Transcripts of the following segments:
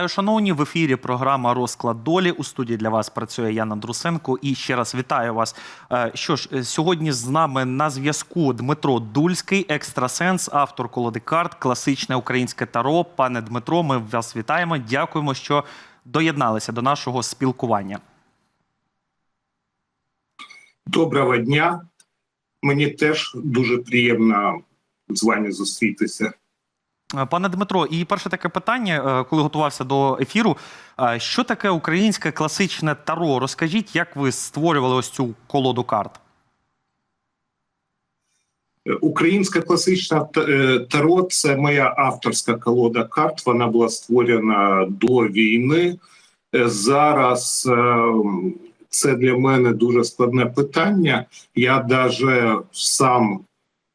Вітаю, шановні. В ефірі програма Розклад долі. У студії для вас працює Яна Друсенко. І ще раз вітаю вас. Е, Що ж, е, сьогодні з нами на зв'язку Дмитро Дульський, екстрасенс, автор колоди карт, класичне українське таро. Пане Дмитро, ми вас вітаємо. Дякуємо, що доєдналися до нашого спілкування. Доброго дня. Мені теж дуже приємно з вами зустрітися. Е, Пане Дмитро, і перше таке питання, е, коли готувався до ефіру. е, Що таке українське класичне таро? Розкажіть, як ви створювали ось цю колоду карт? Е, Українська класична е, таро це моя авторська колода карт. Вона була створена до війни. Зараз це для мене дуже складне питання. Я навіть сам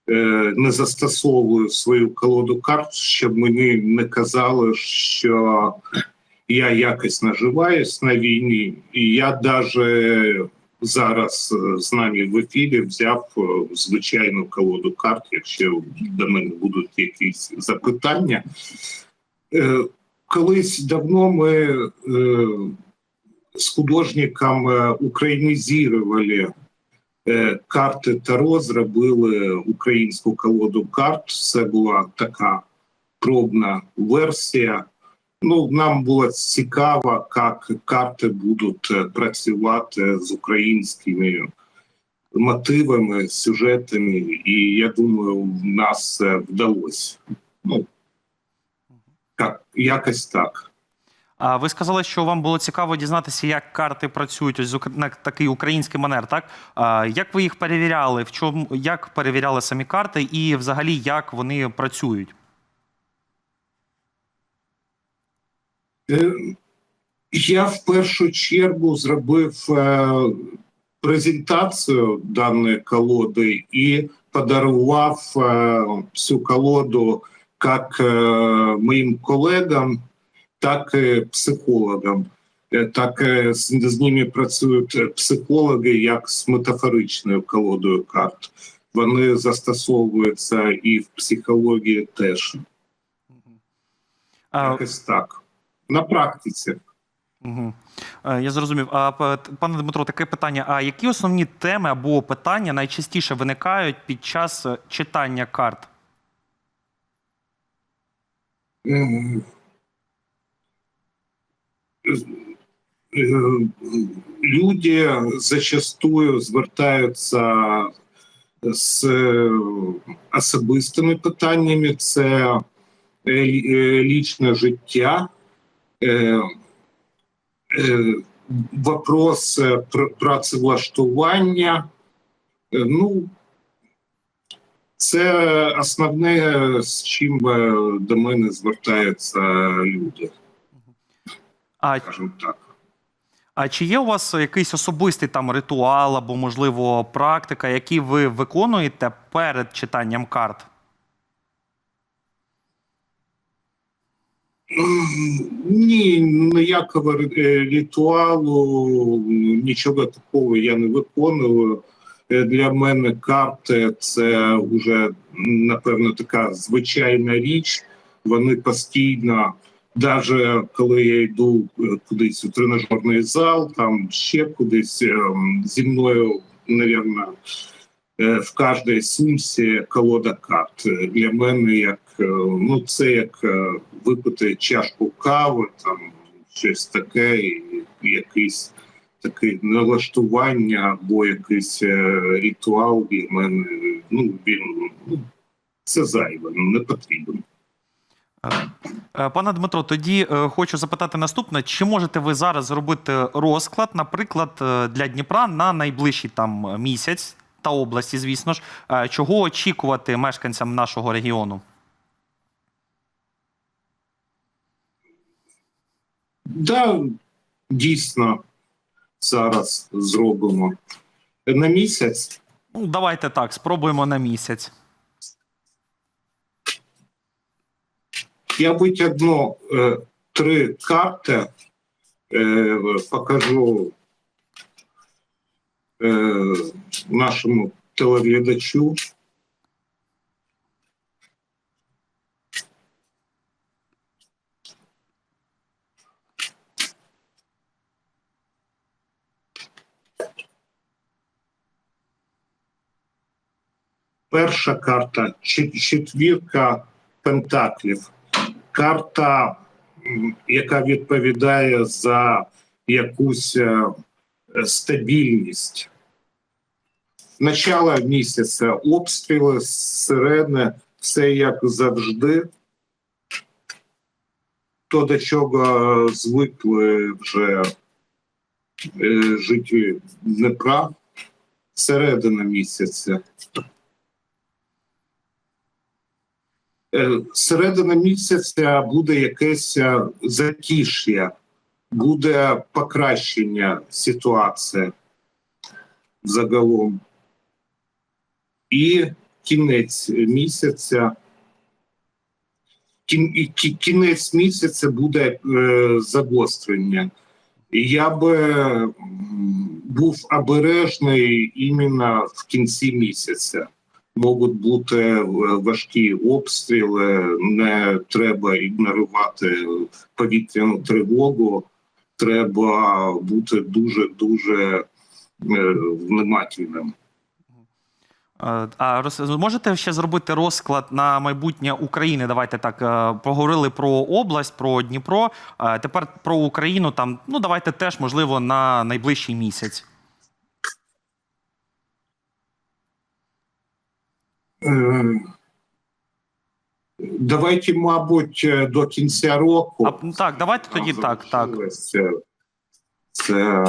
не застосовую свою колоду карт, щоб мені не казали, що я якось наживаюсь на війні, і я навіть зараз е, з нами в ефірі взяв е, звичайну колоду карт, якщо до мене будуть якісь запитання. Е, Колись давно ми е, з художником е, українізували е, карти Таро, зробили українську колоду карт. Це була така пробна версія. Ну, нам було цікаво, як карти будуть е, працювати з українськими мотивами, сюжетами, і я думаю, в нас це вдалося. Ну, як, якось так. А ви сказали, що вам було цікаво дізнатися, як карти працюють ось на такий український манер, так? Як ви їх перевіряли? В чому як перевіряли самі карти, і взагалі як вони працюють? Е, Я в першу чергу зробив е, презентацію даної колоди і подарував е, цю колоду як е, моїм колегам, так і психологам. Е, Так е, з, ними працюють е, психологи як з метафоричною колодою карт. Вони застосовуються і в психології теж. А, Якось так. На практиці. Угу. Я зрозумів. А пане Дмитро, таке питання: а які основні теми або питання найчастіше виникають під час е, читання карт? Люди зачастую звертаються з особистими питаннями. Це е, е, лічне життя, е, вопрос працевлаштування. Ну, це основне, з чим до мене звертаються люди, А, скажімо так. а чи є у вас якийсь особистий там ритуал або, можливо, практика, які ви виконуєте перед читанням карт? Ні, ніякого е, ритуалу, нічого такого я не виконую. Е, Для мене карти це вже напевно така звичайна річ. Вони постійно, навіть коли я йду е, кудись у тренажерний зал, там ще кудись ем, зі мною, напевно, е, в кожній сумці колода карт. Е, Для мене як е, ну це як е, випити чашку кави, там щось таке, і якийсь таке налаштування або якийсь е, ритуал для мене. Ну він ну, це зайве, не потрібен. Е, Пане Дмитро, тоді е, хочу запитати наступне: чи можете ви зараз зробити розклад, наприклад, е, для Дніпра на найближчий там місяць та області, звісно ж, чого очікувати мешканцям нашого регіону? Да, дійсно зараз зробимо на місяць. Ну, давайте так, спробуємо на місяць. Я вытягну э, е, три карти э, покажу е, э, нашему телеглядачу. Перша карта четвірка пентаклів. Карта, яка відповідає за якусь е, е, стабільність. Начало місяця обстріли сирени, все як завжди. То, до чого звикли вже е, жителі Дніпра, середина місяця. Е, Середина місяця буде якесь е, затиш'я, буде покращення ситуації загалом. І кінець місяця. Кінець місяця буде е, загострення. Я би був обережний іменно в кінці місяця. Можуть бути е, важкі обстріли, не треба ігнорувати повітряну тривогу. Треба бути дуже дуже е, внимательним. Е, А можете ще зробити розклад на майбутнє України? Давайте так поговорили про область, про Дніпро. Тепер про Україну. Там ну давайте теж можливо на найближчий місяць. Давайте, мабуть, е, до кінця року. А так, давайте тоді так. Так Залишилося. Це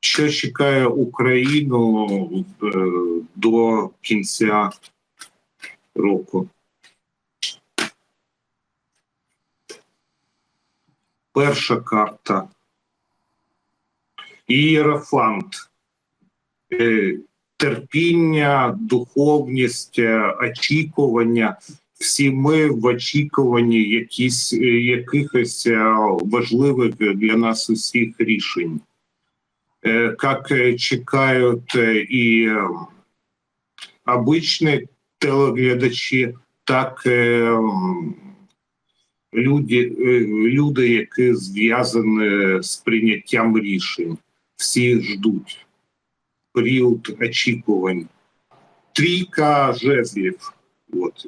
що чекає Україну е, до кінця року. Перша карта. Ієрофант. Терпіння, духовність, е, очікування. Всі ми в очікуванні якісь, е, якихось е, важливих для нас усіх рішень. Як чекають і обичні телеглядачі, так люди, люди, які зв'язані з прийняттям рішень. Всі ждуть період очікувань. Трійка жезлів. От.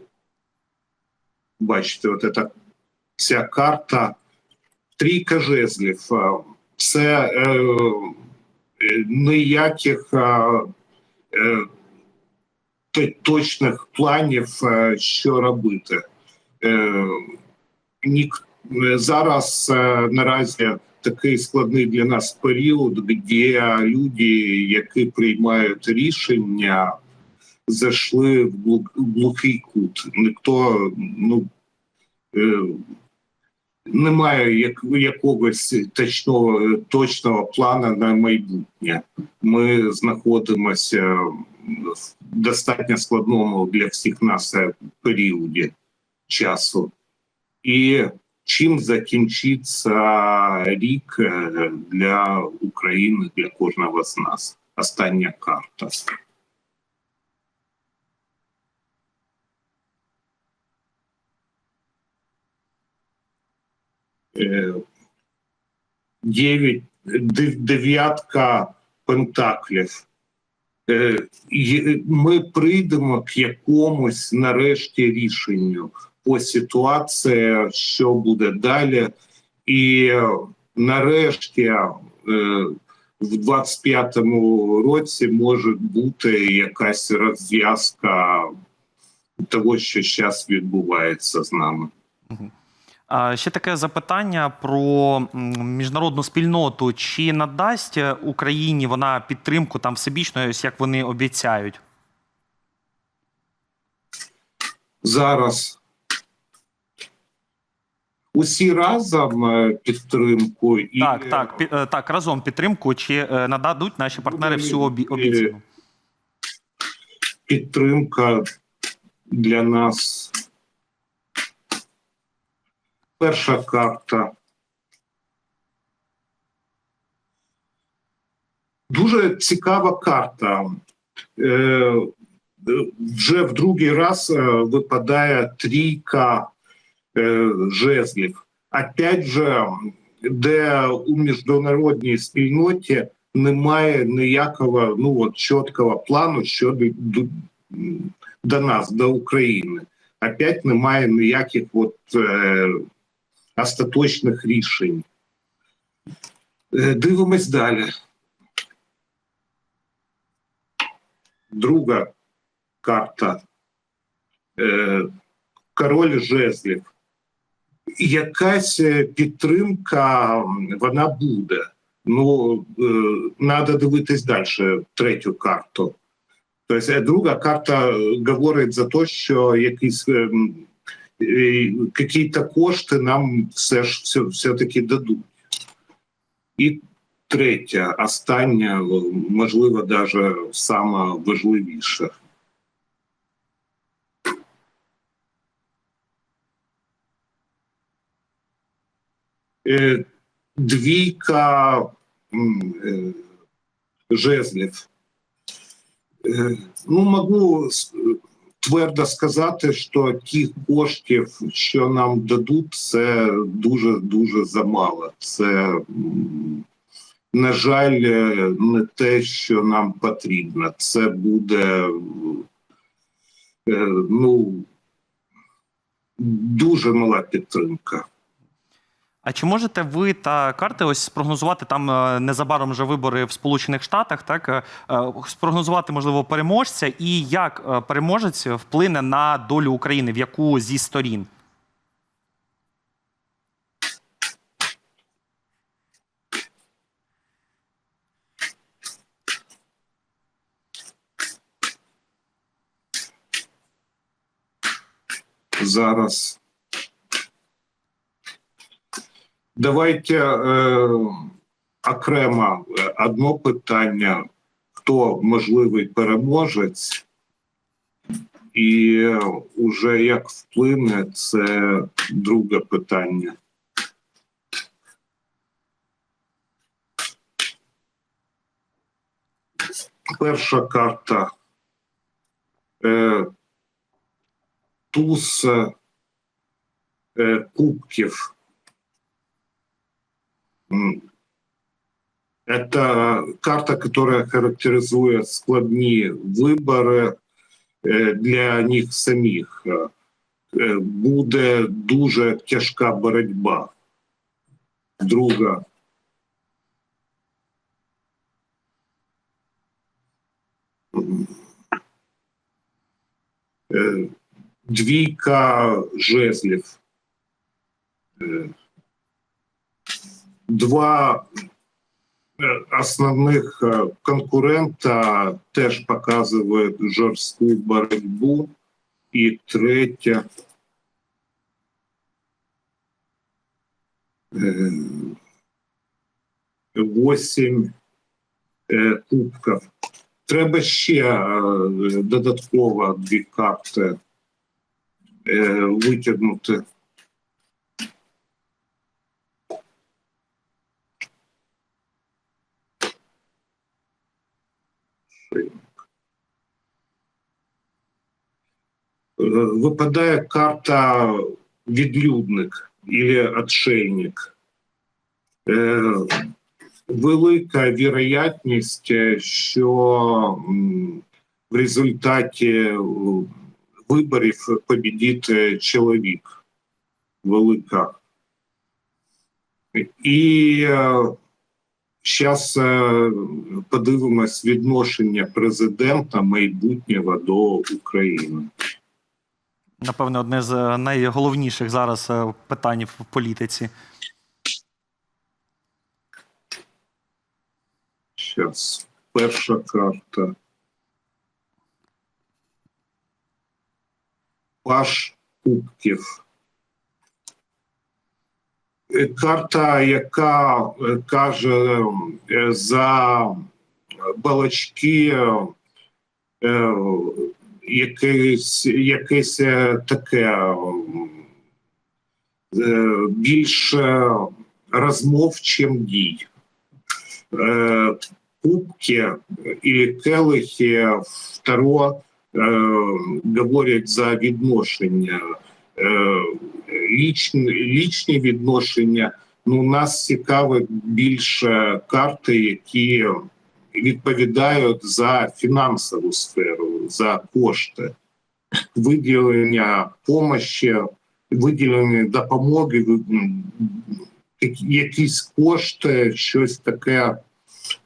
Бачите, от ця ця карта. Трійка жезлів. Це е, е, ніяких е, точних планів, е, що робити. Е, нік, е, зараз е, наразі такий складний для нас період, де люди, які приймають рішення, зайшли в глухий кут. Ніхто ну е, немає як, якогось точного точного плану на майбутнє. Ми знаходимося в достатньо складному для всіх нас е, періоді часу. І чим закінчиться рік е, для України, для кожного з нас? Остання карта. Е, Дев'ять, дев'ятка пентаклів. Е, Ми прийдемо к якомусь нарешті рішенню по ситуації, що буде далі, і нарешті е, в 25-му році може бути якась розв'язка того, що зараз відбувається з нами. Ще таке запитання про міжнародну спільноту. Чи надасть Україні вона підтримку там всебічно, ось як вони обіцяють? зараз усі разом е, підтримку і Так, так, пі- е, так, разом підтримку. Чи е, нададуть наші партнери всю обі- обіцяну? підтримка для нас. Перша карта. Дуже цікава карта. Е, вже в другий раз випадає трійка жезлів. Опять же, де у міжнародній спільноті немає ніякого ну от чіткого плану щодо м, до нас, до України. Опять немає ніяких от, е, остаточних рішень. Е, Дивимось далі. Друга карта. Е, Король жезлів. Якась е, підтримка вона буде. Ну, треба дивитись далі третю карту. Тобто е, друга карта е, говорить за те, що якісь якісь кошти нам все ж все, все-таки дадуть. І третя, остання, можливо, навіть сама важливіша. Двійка е, жезлів. Е, Ну, можу твердо сказати, що тих коштів, що нам дадуть, це дуже дуже замало. Це, на жаль, е, не те, що нам потрібно. Це буде е, ну, дуже мала підтримка. А чи можете ви та карти ось спрогнозувати там е, незабаром вже вибори в Сполучених Штатах, так е, е, спрогнозувати можливо переможця, і як переможець вплине на долю України, в яку зі сторін? зараз. Давайте е, окремо е, одно питання: хто можливий переможець, і уже як вплине, це друге питання. Перша карта. Е, туз е, кубків. М. Это карта, которая характеризует складні вибори е, для них самих. Е, е, Буде дуже тяжка боротьба. Друга. М. Е, двійка жезлів. Два е, основних е, конкурента теж показують жорстку боротьбу. І третя. е, Восім кубків. Треба ще додатково дві карти витягнути. Е, Випадає карта відлюдник или отшельник. Е, велика вірогідність, е, що в результаті виборів побідить е, чоловік. Велика. І зараз подивимось відношення президента майбутнього до України. Напевне, одне з е, найголовніших зараз е, питань в політиці. Сейчас перша карта. Паш кубків. Е, Карта, яка е, каже е, за балачки якесь, якесь таке більше розмов, чим дій. Кубки или келихи второ говорять за відношення. Е, лічні, лічні відношення. Ну, нас цікавить більше карти, які відповідають за фінансову сферу, за кошти, виділення помощі, виділення допомоги, якісь кошти, щось таке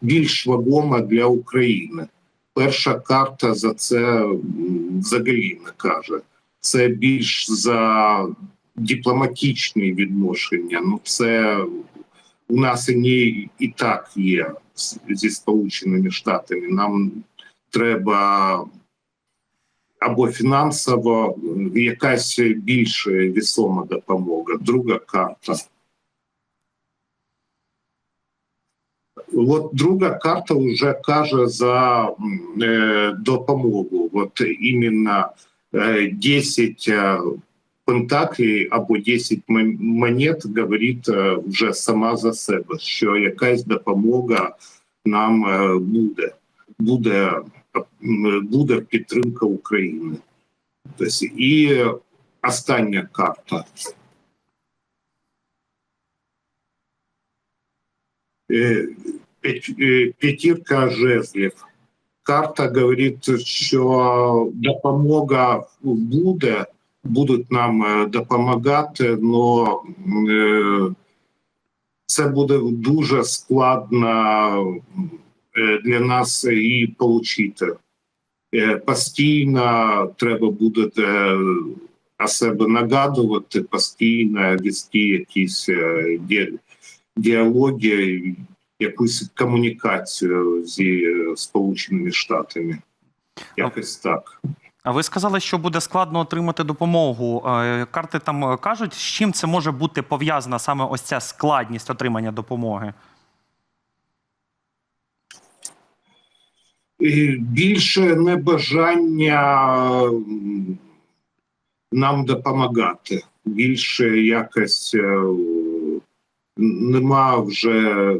більш вагоме для України. Перша карта за це взагалі не каже. Це більш за дипломатичні відношення. Ну, це у нас і, і так є зі Сполученими Штатами. Нам треба або фінансово якась більш вісома допомога. Друга карта. От друга карта вже каже за е, допомогу. От іменно 10 е, пентаклей або 10 монет говорить вже сама за себе, що якась допомога нам буде, буде, буде підтримка України. Тобто, і остання карта. Е, е, П'ятірка жезлів. Карта говорить, що допомога буде, будуть нам е, допомагати, але це буде дуже складно е, для нас її отримати. Постійно треба буде е, о себе нагадувати, постійно вести якісь е, ді- діалоги, Якусь комунікацію зі е, Сполученими Штатами. Якось так. А ви сказали, що буде складно отримати допомогу. Е, Карти там е, кажуть, з чим це може бути пов'язана саме ось ця складність отримання допомоги? Більше небажання нам допомагати. Більше якось нема вже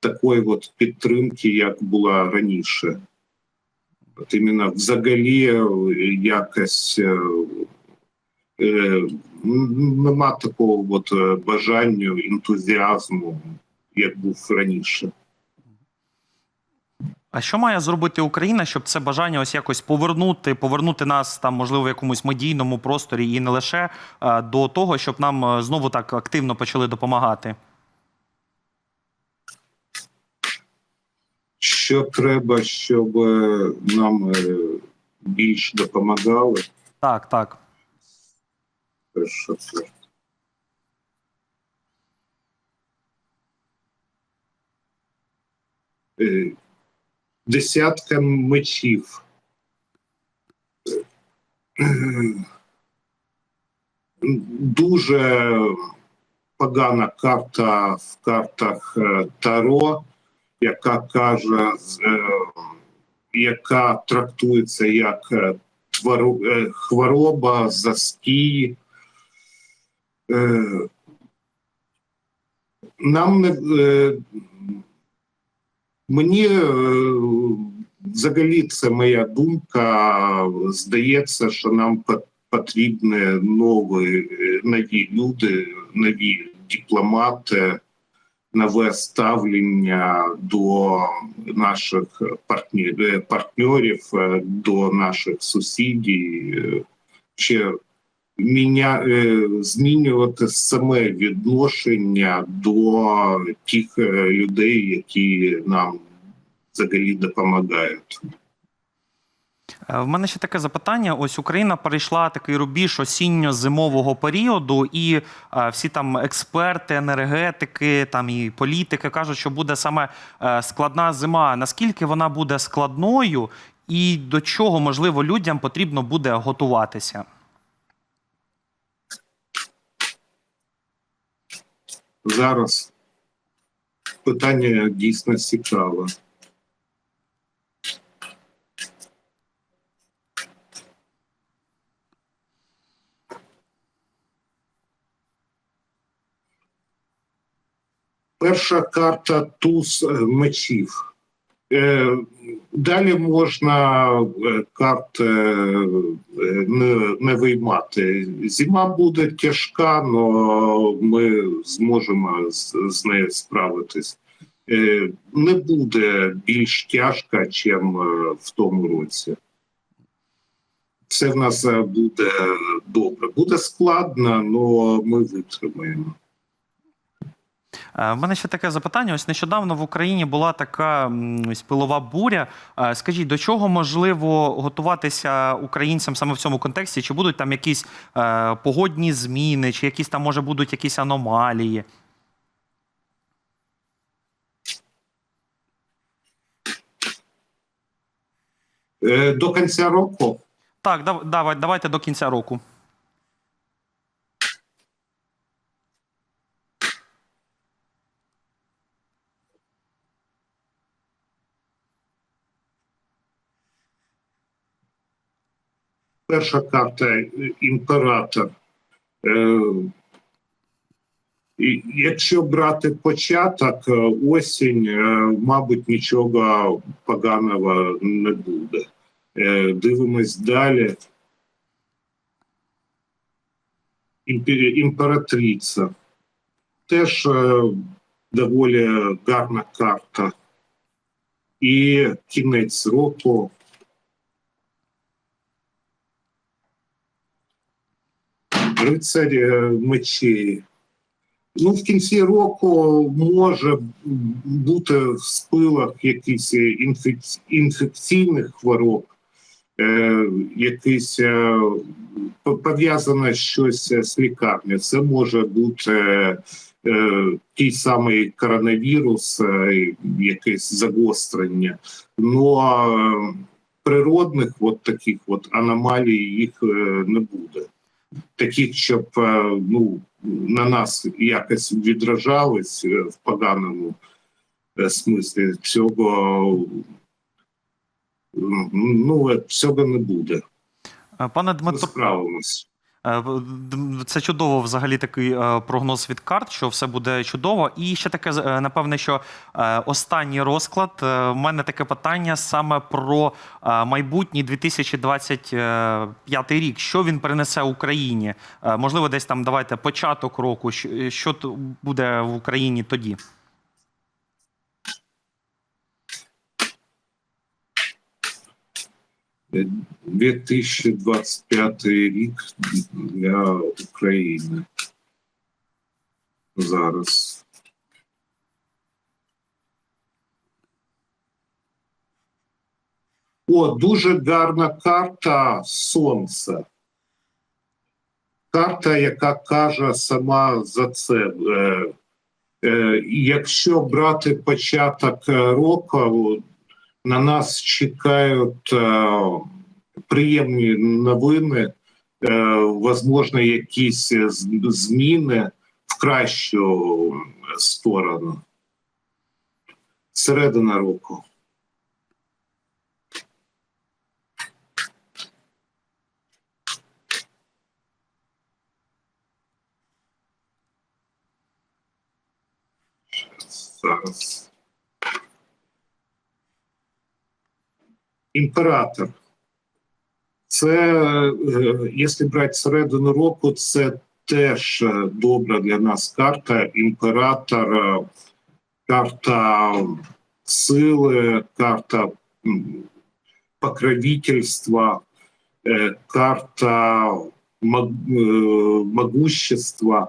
такої от підтримки, як була раніше. От іменно взагалі е, якось е, е, нема такого от бажання, ентузіазму, як був раніше. А що має зробити Україна, щоб це бажання ось якось повернути, повернути нас там, можливо, в якомусь медійному просторі і не лише е, до того, щоб нам е, знову так активно почали допомагати? Що треба, щоб е, нам е, більш допомагали? Так, так. Перша карта. Е, Десятка мечів. Дуже погана карта в картах Таро, яка каже, е, яка трактується як е, е, хвороба, застій. Нам не мені взагалі це моя думка. Здається, що нам по- потрібні нові, нові люди, нові дипломати, нове ставлення до наших е, партнерів, е, до наших сусідів. чи Ще міня, е, змінювати саме відношення до тих е, людей, які нам взагалі допомагають. Е, В мене ще таке запитання: ось Україна перейшла такий рубіж осінньо-зимового періоду, і е, всі там експерти, енергетики, там і політики кажуть, що буде саме е, складна зима. Наскільки вона буде складною, і до чого можливо людям потрібно буде готуватися? Зараз питання дійсно цікаве. Перша карта туз е, мечів. Е, Далі можна е, карти е, не, не виймати. Зима буде тяжка, але ми зможемо з, з нею справитись. не буде більш тяжка, ніж в тому році. Все в нас буде добре. Буде складно, але ми витримаємо. Е, В мене ще таке запитання. Ось нещодавно в Україні була така ось пилова буря. Е, Скажіть, до чого можливо готуватися українцям саме в цьому контексті? Чи будуть там якісь е, погодні зміни, чи якісь там може будуть якісь аномалії? Е, До кінця року Так, давай, давайте до кінця року. Перша карта е, імператор. Е, Якщо брати початок, е, осінь, мабуть, нічого поганого не буде. Дивимось далі. Імператриця. Теж доволі гарна карта. І кінець року. Рицарь е, мечей. Ну, в кінці року може бути в спилах якісь інфекційних хвороб, е, якийсь е, пов'язане щось з лікарнею. Це може бути е, той самий коронавірус, е, якесь загострення. Ну а е, природних от таких от аномалій їх е, не буде таких, щоб е, ну, на нас якось відражались е, в поганому е, смислі, цього ну, цього не буде. Пане Дмитро, Дмитро, Е, Це чудово взагалі такий е, прогноз від карт, що все буде чудово. І ще таке, е, напевне, що останній розклад. В мене таке питання саме про майбутній 2025 рік. Що він принесе Україні? Можливо, десь там давайте початок року. Що буде в Україні тоді? 2025 рік для України. Зараз. О, дуже гарна карта Сонце. Карта, яка каже сама за це. Е, е, якщо брати початок року, на нас чекають е, приємні новини, е, возможно, якісь зміни в кращу сторону. Середина року. Зараз. Імператор. Це, е, якщо брати середину року, це теж е, добра для нас карта. Імператор, е, карта сили, карта покровительства, карта могущества.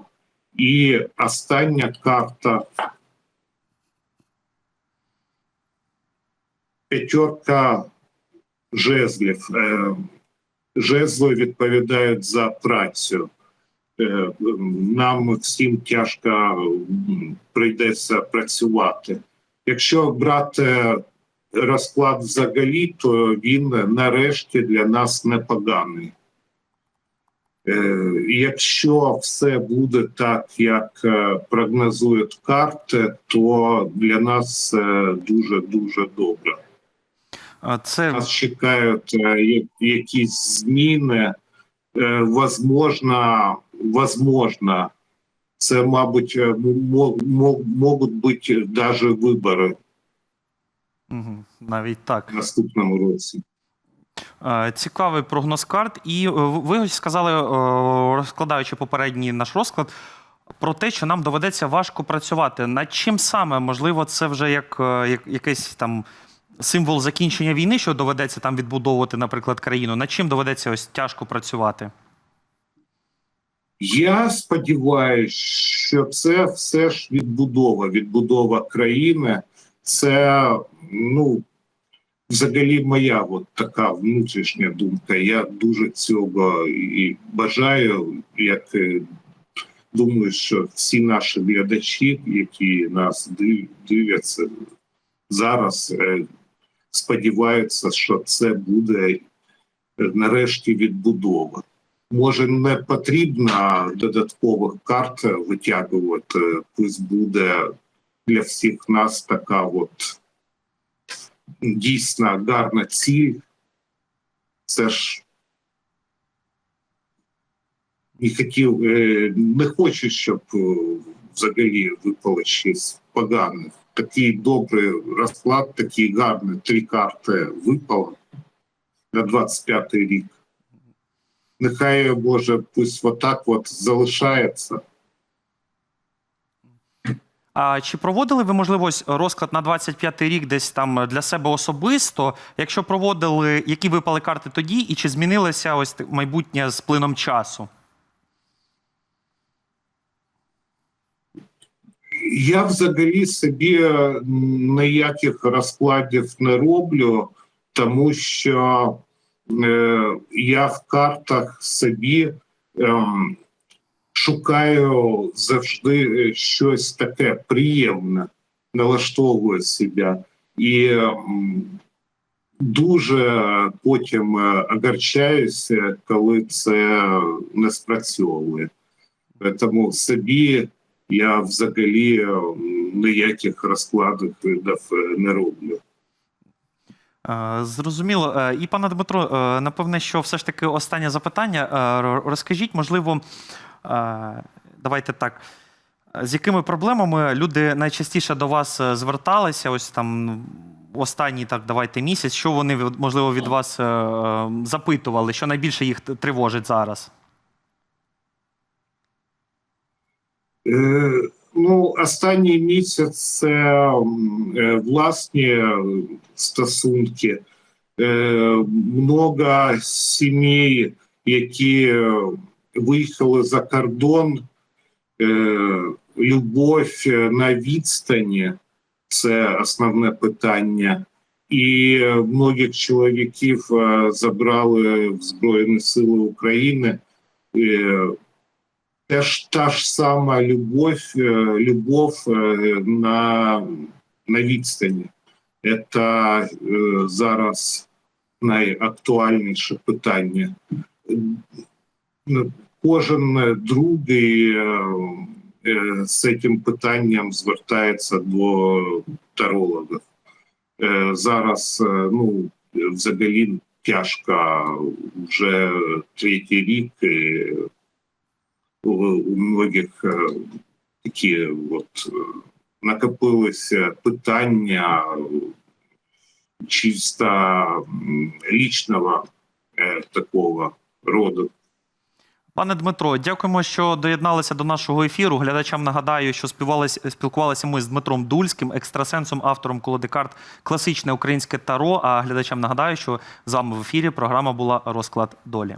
І остання карта п'ятерка жезлів. Е, Жезли відповідають за працю. Е, Нам всім тяжко прийдеться працювати. Якщо брати розклад взагалі, то він нарешті для нас непоганий. Е, Якщо все буде так, як прогнозують карти, то для нас дуже дуже добре. Це Нас чекають е, якісь зміни. Е, Возможно, возможно, це, мабуть, мо- мо- можуть бути навіть вибори навіть так. в наступному році. Е, Цікавий прогноз карт. І ви ось сказали, розкладаючи попередній наш розклад, про те, що нам доведеться важко працювати. Над чим саме? Можливо, це вже як, як якийсь там символ закінчення війни, що доведеться там відбудовувати, наприклад, країну. Над чим доведеться ось тяжко працювати? Я сподіваюся, що це все ж відбудова, відбудова країни. Це ну взагалі моя от така внутрішня думка. Я дуже цього і бажаю, як е, думаю, що всі наші глядачі, які нас див- дивляться зараз, е, сподіваються, що це буде нарешті відбудова. Може, не потрібно додаткових карт витягувати. Пусть буде для всіх нас така от дійсно гарна ціль. Це ж не хотів, е, не хочу, щоб е, взагалі випало щось погане. Такий добрий розклад, такий гарний три карти випало на 25-й рік. Нехай Боже, пусть отак от залишається. А чи проводили ви, можливо, розклад на 25-й рік десь там для себе особисто? Якщо проводили, які випали карти тоді, і чи змінилося ось майбутнє з плином часу? Я взагалі собі е, ніяких розкладів не роблю, тому що е, я в картах собі ем, шукаю завжди е, щось таке приємне, налаштовую себе. І дуже потім е, огорчаюся, коли це не спрацьовує. Тому собі я взагалі е, ніяких розкладів е, не роблю. Е, Зрозуміло. І пане Дмитро, напевне, що все ж таки останнє запитання. Розкажіть, можливо, давайте так. З якими проблемами люди найчастіше до вас зверталися? Ось там останній, так давайте місяць. Що вони можливо від вас запитували? Що найбільше їх тривожить зараз? Е, ну, останній місяць це е, власні е, стосунки. Е, много сімей, які е, виїхали за кордон, е, любов е, на відстані це основне питання. І е, многих чоловіків е, забрали в Збройні Сили України. Теж та ж сама любов, е, любов е, на, на відстані. Це е, зараз найактуальніше питання. Кожен другий з цим питанням звертається до тарологів. Зараз ну, взагалі тяжко вже третій рік. У, многих е, такі от е, накопилися питання чисто лічного е, такого роду. Пане Дмитро, дякуємо, що доєдналися до нашого ефіру. Глядачам нагадаю, що спілкувалися ми з Дмитром Дульським, екстрасенсом, автором колоди карт Класичне українське таро. А глядачам нагадаю, що з вами в ефірі програма була Розклад долі.